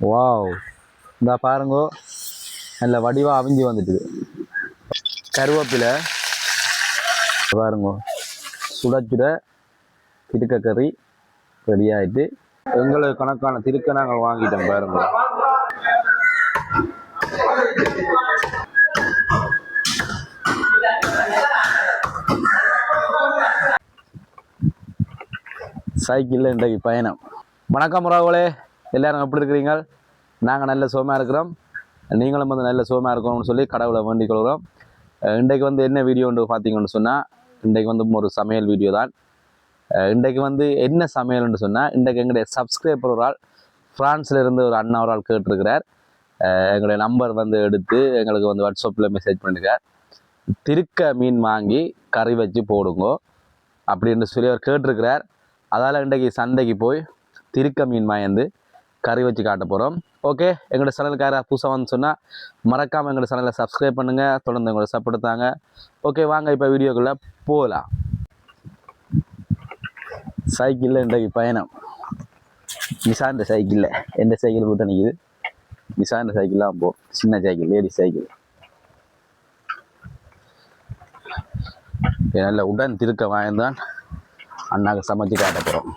Wow. இந்த பாருங்கோ. நல்ல வடிவாக அவிஞ்சி வந்துட்டுது. கருவேப்பிலை. பாருங்கோ. சுட சுட திருக்க கறி ரெடி ஆயிட்டு. எங்களுக்கு கணக்கான திருக்க நாங்கள் வாங்கிட்டோம் பாருங்க. சைக்கிளில் இன்றைக்கு பயணம். வணக்கம் ராகுலே எல்லாரும் எப்படி இருக்கிறீங்க? நாங்கள் நல்ல சுகமாக இருக்கிறோம். நீங்களும் வந்து நல்ல சுகமாக இருக்கணும்னு சொல்லி கடவுளை வேண்டிக் கொள்கிறோம். இன்றைக்கு வந்து என்ன வீடியோன்னு பார்த்தீங்கன்னு சொன்னால் இன்றைக்கு வந்து ஒரு சமையல் வீடியோ தான். இன்றைக்கு வந்து என்ன சமையல்னு சொன்னால் இன்றைக்கு எங்களுடைய சப்ஸ்கிரைபர் ஒரு ஆள் ஃப்ரான்ஸில் இருந்து ஒரு அண்ணா ஒரு ஆள் கேட்டிருக்கிறார் எங்களுடைய நம்பர் வந்து எடுத்து எங்களுக்கு வந்து வாட்ஸ்அப்பில் மெசேஜ் பண்ணியிருக்கார் திருக்க மீன் வாங்கி கறி வச்சு போடுங்கோ அப்படின்னு சொல்லி அவர் கேட்டிருக்கிறார். அதால் இன்றைக்கு சந்தைக்கு போய் திருக்க மீன் வாங்கி கறி வச்சு காட்ட போகிறோம் ஓகே எங்களோட சேனலுக்கார புதுசாக வந்து சொன்னால் மறக்காமல் எங்களோட சேனலை சப்ஸ்கிரைப் பண்ணுங்கள் தொடர்ந்து எங்களோட சப்போர்ட் தாங்க. ஓகே வாங்க இப்போ வீடியோக்குள்ளே போகலாம் சைக்கிளில் இன்றைக்கு பயணம். நிசாந்த சைக்கிளில் எந்த சைக்கிள் கூட்ட நிற்கிது நிசாந்த சைக்கிள்லாம் போ சின்ன சைக்கிள் லேடிஸ் சைக்கிள் நல்ல உடன் திருக்க வாய்ந்தான். அண்ணாக்கு சமைச்சு காட்ட போகிறோம்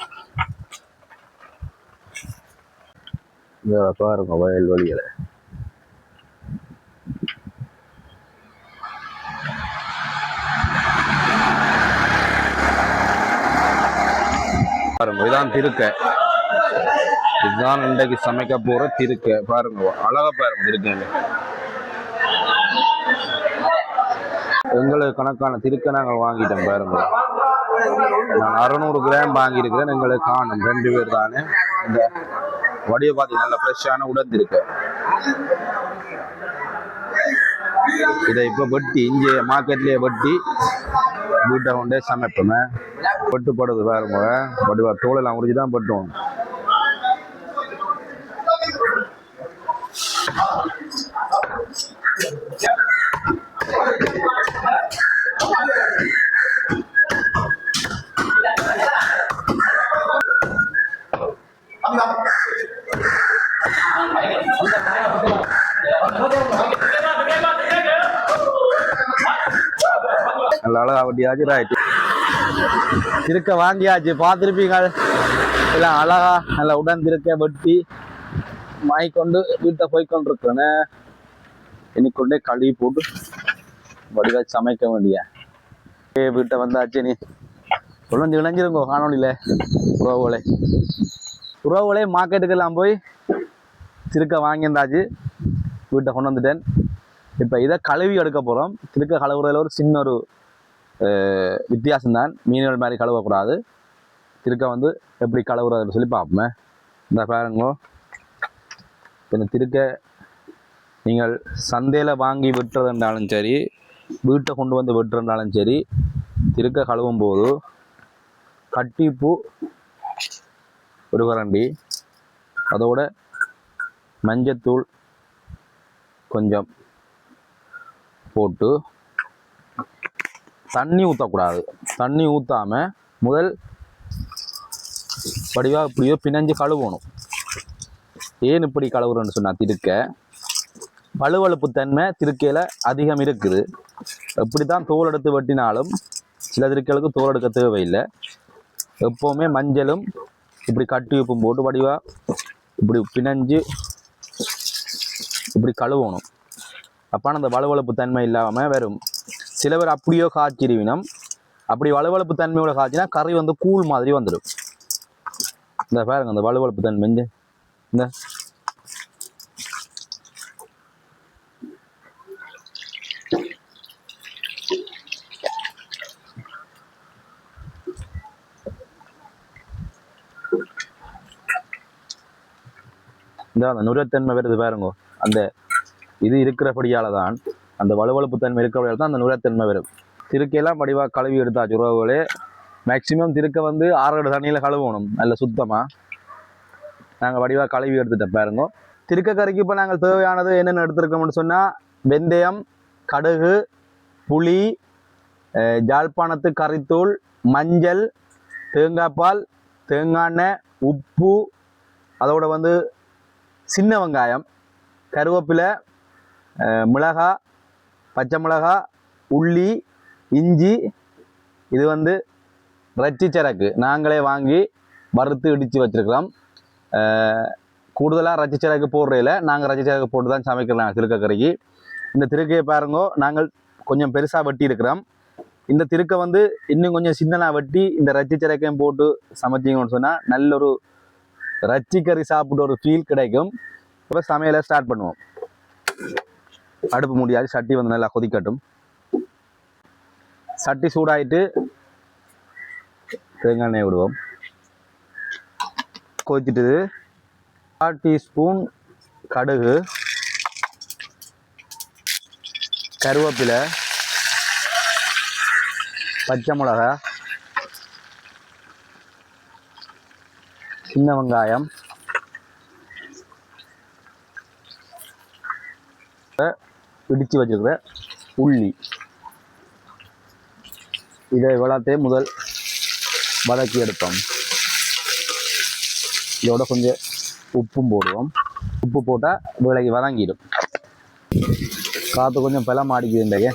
பாருங்க வயல் வழிகளை பாருங்க இதான் திருக்க. இதுதான் இன்றைக்கு சமைக்க போற திருக்க. பாருங்க அழகா பாருங்க திருக்கங்க எங்களுக்கு கணக்கான திருக்க நாங்கள் வாங்கிட்டோம் பாருங்க. நான் அறுநூறு கிராம் வாங்கியிருக்கிறேன் எங்களுக்கு காணும். ரெண்டு பேர் தானே. இந்த வடிய பார்த்தீங்கன்னா நல்ல ஃப்ரெஷ்ஷான உடந்திருக்கு இருக்கு. இதை இப்போ வெட்டி இங்கே மார்க்கெட்லேயே வெட்டி வீட்டை கொண்டே சமைப்போமே. பட்டுப்படுது பாருங்க பட்டு தோலெல்லாம் உரிச்சு தான் பட்டுவோம் Thank you. வட்டியாச்சு ரைட்டு திருக்க வாங்கியாச்சு பார்த்துருப்பீங்க. எல்லாம் அழகா நல்ல உடன் திருக்க வெட்டி மாய்க்கொண்டு வீட்டை போய் கொண்டிருக்கிறேன்னு இன்னைக்கு கொண்டே கழுவி போட்டு வடிவா சமைக்க வேண்டிய. ஏ வீட்டை வந்தாச்சு நீ. குழஞ்சு இணைஞ்சிருங்கோ காணொலியில் உறவுகளே. உறவுகளே மார்க்கெட்டுக்கெல்லாம் போய் திருக்க வாங்கியிருந்தாச்சு. வீட்டை கொண்டு வந்துட்டேன். இப்போ இதை கழுவி எடுக்க போகிறோம் திருக்க கழுவுறதுல ஒரு சின்ன ஒரு வித்தியாசம்தான். மீன்கள் மாதிரி கழுவக்கூடாது. திருக்க வந்து எப்படி கழுவுறதுன்னு சொல்லி பார்ப்போமே. இந்த பாருங்கோ. இந்த திருக்க நீங்கள் சந்தையில் வாங்கி விட்டுறதுன்றாலும் சரி வீட்டை கொண்டு வந்து விட்டுருந்தாலும் சரி திருக்க கழுவும் போது கட்டிப்பூ ஒரு கரண்டி அதோட மஞ்சத்தூள் கொஞ்சம் போட்டு தண்ணி ஊற்றக்கூடாது தண்ணி ஊற்றாம முதல் வடிவாக இப்படியோ பிணைஞ்சு கழுவணும். ஏன் இப்படி கழுவுறோன்னு சொன்னால் திருக்க. வலுவழுப்பு தன்மை திருக்கையில் அதிகம் இருக்குது. எப்படி தான் தோல் எடுத்து வெட்டினாலும் சில திருக்கைகளுக்கு தோல் எடுக்க தேவையில்லை. எப்போவுமே மஞ்சளும் இப்படி கட்டி உப்பும் போட்டு வடிவா இப்படி பிணைஞ்சு இப்படி கழுவணும். அப்போ அந்த வலுவழுப்பு தன்மை இல்லாமல் வரும் சில பேர் அப்படியோ காய்ச்சிருவினம் அப்படி வலுவழுப்பு தன்மையோட காய்ச்சினா கறி வந்து கூழ் மாதிரி வந்துடும். இந்த பாருங்க அந்த வலுவழுப்பு தன்மை இந்த இந்த. அந்த நுரத்தன்மை வருது பாருங்க. அந்த இது இருக்கிறபடியால தான் அந்த வலுவழுப்பு தன்மை இருக்கிறவர்கள் தான் அந்த நுரத்தன்மை வரும். திருக்கையெல்லாம் படிவாக கழுவி எடுத்தாச்சு உறவுகளே. மேக்சிமம் திருக்க வந்து ஆறு தண்ணியில் கழுவணும் நல்ல சுத்தமாக நாங்கள் வடிவாக கழுவி எடுத்துட்டோம் பாருங்க. திருக்க கறிக்கு இப்போ நாங்கள் தேவையானது என்னென்ன எடுத்துருக்கோம்னு சொன்னால் வெந்தயம் கடுகு புளி ஜாழ்ப்பாணத்து கறித்தூள் மஞ்சள் தேங்காய் பால் தேங்காய் எண்ணெய் உப்பு அதோட வந்து சின்ன வெங்காயம் கருவேப்பிலை மிளகாய் பச்சை மிளகா உள்ளி இஞ்சி இது வந்து ரச்சி சரக்கு. நாங்களே வாங்கி வறுத்து இடித்து வச்சிருக்கிறோம். கூடுதலாக ரச்சி சரக்கு போடுறையில் நாங்கள் ரச்சி சரக்கு போட்டு தான் சமைக்கிறோம் திருக்கக்கறிக்கு இந்த திருக்கையை பாருங்கோ நாங்கள் கொஞ்சம் பெருசாக வெட்டி இருக்கிறோம். இந்த திருக்கை வந்து இன்னும் கொஞ்சம் சின்னனாக வெட்டி இந்த ரச்சி சரக்கையும் போட்டு சமைச்சிங்கன்னு சொன்னால் நல்ல ஒரு ரச்சி கறி சாப்பிட்டு ஒரு ஃபீல் கிடைக்கும். இப்போ சமையலை ஸ்டார்ட் பண்ணுவோம். அடுப்பு முடியாது சட்டி வந்து நல்லா கொதிக்கட்டும். சட்டி சூடாயிட்டு தேங்காய் எண்ணெய் விடுவோம். கொதிச்சிட்டு கால் டீஸ்பூன் கடுகு கருவேப்பிலை பச்சை மிளகா சின்ன வெங்காயம் இடித்து வச்சுருக்கிற உள்ளி இதை இவ்வளோத்தையும் முதல் வதக்கி எடுப்போம் இதோட கொஞ்சம் உப்பும் போடுவோம். உப்பு போட்டால் விலகி வதங்கிடும். காற்று கொஞ்சம் பலம் ஆடிக்குது இன்றைக்கு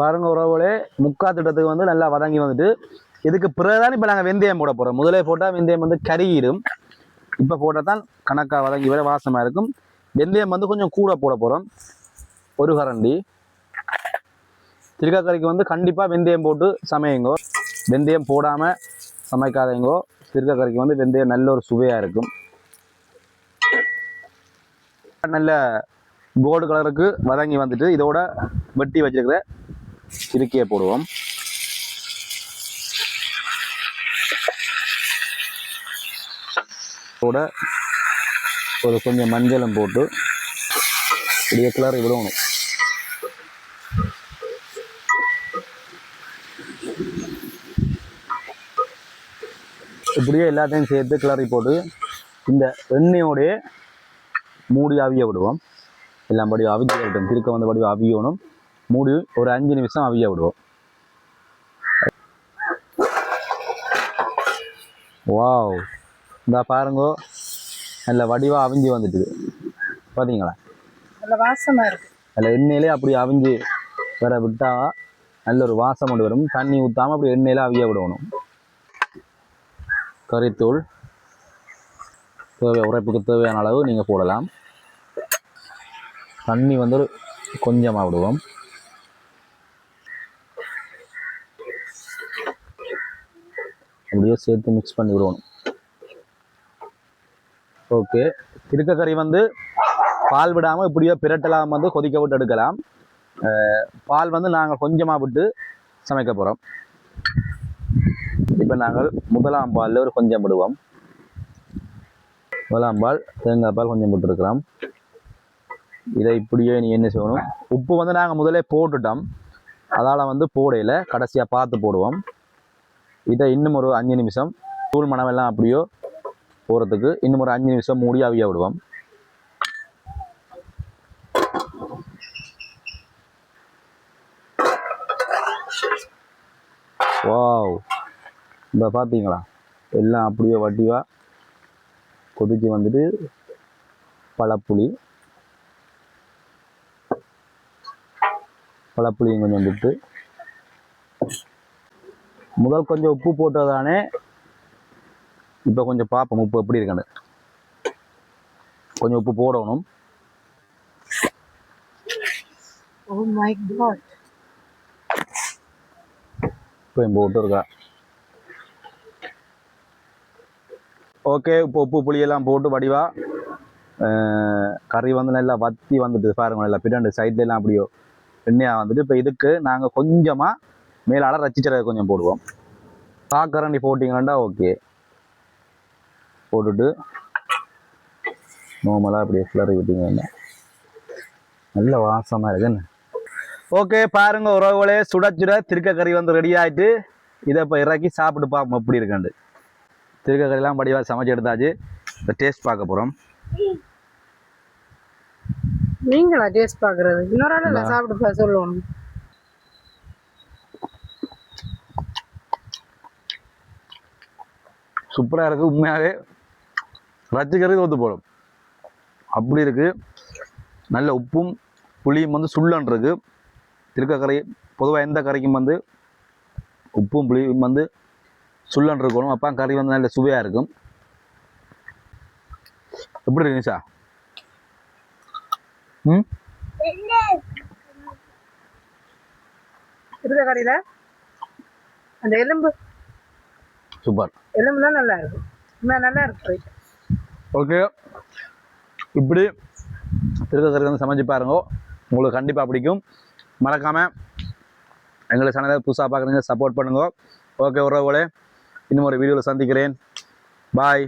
பாருங்க உறவுகளே முக்கா திட்டத்துக்கு வந்து நல்லா வதங்கி வந்துட்டு இதுக்கு பிறகுதான் இப்போ நாங்கள் வெந்தயம் போட போகிறோம் முதலே போட்டால் வெந்தயம் வந்து கருகிடும். இப்போ போட்டால் தான் கணக்காக வதங்கி வர வாசமாக இருக்கும். வெந்தயம் வந்து கொஞ்சம் கூட போட போகிறோம் ஒரு கரண்டி. திருக்காக்கறிக்கு வந்து கண்டிப்பாக வெந்தயம் போட்டு சமையுங்கோ. வெந்தயம் போடாமல் சமைக்காதீங்கோ. திருக்காக்கறிக்கு வந்து வெந்தயம் நல்ல ஒரு சுவையாக இருக்கும். நல்ல கோல்டு கலருக்கு வதங்கி வந்துட்டு இதோட வெட்டி வச்சிருக்கிற திருக்கியை போடுவோம். கூட ஒரு கொஞ்சம் மஞ்சளும் போட்டு இப்படியே கிளறி விடணும். இப்படியே எல்லாத்தையும் சேர்த்து கிளறி போட்டு இந்த எண்ணெயோடைய மூடி அவிய விடுவோம். எல்லாம் படி அவிஞ்சு விட்டோம் திருக்க வந்த படி அவியணும். மூடி ஒரு அஞ்சு நிமிஷம் அவிய விடுவோம். வாவ் இந்த பாருங்கோ. நல்ல வடிவா அவிஞ்சு வந்துட்டுது. பார்த்தீங்களா நல்ல வாசமா இருக்கு. அதில் எண்ணெயிலே அப்படி அவிஞ்சு வர விட்டா நல்ல ஒரு வாசம் கொண்டு வரும். தண்ணி ஊற்றாம அப்படி எண்ணெயில அவிய விடணும். கறித்தூள். தேவை உரைப்புக்கு தேவையான அளவு நீங்கள் போடலாம். தண்ணி வந்து கொஞ்சமாக விடுவோம். அப்படியே சேர்த்து மிக்ஸ் பண்ணி விடுவோம். ஓகே. திருக்கக்கறி வந்து பால் விடாமல் இப்படியோ பிரட்டலாம் வந்து கொதிக்க விட்டு எடுக்கலாம். பால் வந்து நாங்கள் கொஞ்சமாக விட்டு சமைக்க போகிறோம் இப்போ நாங்கள் முதலாம் பாலில் ஒரு கொஞ்சம் விடுவோம். முதலாம் பால் தேங்காய் பால் கொஞ்சம் விட்டுருக்கிறோம் இதை இப்படியே நீ என்ன செய்யணும்? உப்பு வந்து நாங்கள் முதலே போட்டுட்டோம். அதால் வந்து போடையில் கடைசியாக பார்த்து போடுவோம். இதை இன்னும் ஒரு அஞ்சு நிமிஷம். தூள் மணமெல்லாம் அப்படியோ போகிறதுக்கு இன்னும் ஒரு அஞ்சு நிமிஷம் மூடி அவிய விடுவோம். வாவ். இந்த பார்த்தீங்களா எல்லாம் அப்படியே வட்டிவா கொதிச்சு வந்துட்டு பழப்புளி. பழப்புளியும் கொஞ்சம் விட்டு முதல் கொஞ்சம் உப்பு போட்டதானே இப்போ கொஞ்சம் பார்ப்போம் உப்பு எப்படி இருக்கான்னு. கொஞ்சம் உப்பு போடணும். காட் இப்போ போட்டு இருக்கா ஓகே இப்போ உப்பு புளியெல்லாம் போட்டு வடிவா. கறி வந்து நல்லா வத்தி வந்துட்டு பாருங்க நல்லா பின்னாடி சைட்ல எல்லாம் அப்படியோ. எண்ணெயாக வந்துட்டு இப்போ இதுக்கு நாங்கள் கொஞ்சமாக மேலால ரச்சிச்சரை கொஞ்சம் போடுவோம். காக்கரண்டி போட்டிங்கன்னா ஓகே போட்டுட்டு நார்மலாக அப்படியே கிளறி விட்டீங்கன்னா நல்ல வாசமாக இருக்கு என்ன. ஓகே பாருங்க உறவுகளே சுட சுட திருக்க கறி வந்து ரெடி ஆயிட்டு இதை இப்போ இறக்கி சாப்பிட்டு பார்ப்போம் எப்படி இருக்காண்டு திருக்க கறிலாம் படிவாக சமைச்சு எடுத்தாச்சு. இந்த டேஸ்ட் பார்க்க போகிறோம் நீங்களா டேஸ்ட் பாக்குறது இன்னொரு ஆள். சாப்பிட்டு சொல்லுவோம். சூப்பராக இருக்குது உண்மையாகவே ரசிக்கிறது ஒத்து போடும். அப்படி இருக்குது நல்ல உப்பும் புளியும் வந்து சுள்ளன் இருக்கு. திருக்கக்கரை பொதுவாக எந்த கறிக்கும் வந்து உப்பும் புளியும் வந்து சுள்ளன் இருக்கணும். அப்போ கறி வந்து நல்ல சுவையாக இருக்கும். எப்படி இருக்கு நிஷா? ம்? இருக்க அந்த எலும்பு. சூப்பர். எலும்புலாம் நல்லா இருக்கு உண்மையா நல்லா இருக்கு ஓகே இப்படி திருக்கக்கரை வந்து சமைச்சு பாருங்க. உங்களுக்கு கண்டிப்பாக பிடிக்கும். மறக்காமல் எங்களை சேனலை புதுசாக பார்க்குறீங்க சப்போர்ட் பண்ணுங்க. ஓகே உறவுகளே. இன்னும் ஒரு வீடியோவில் சந்திக்கிறேன். பாய்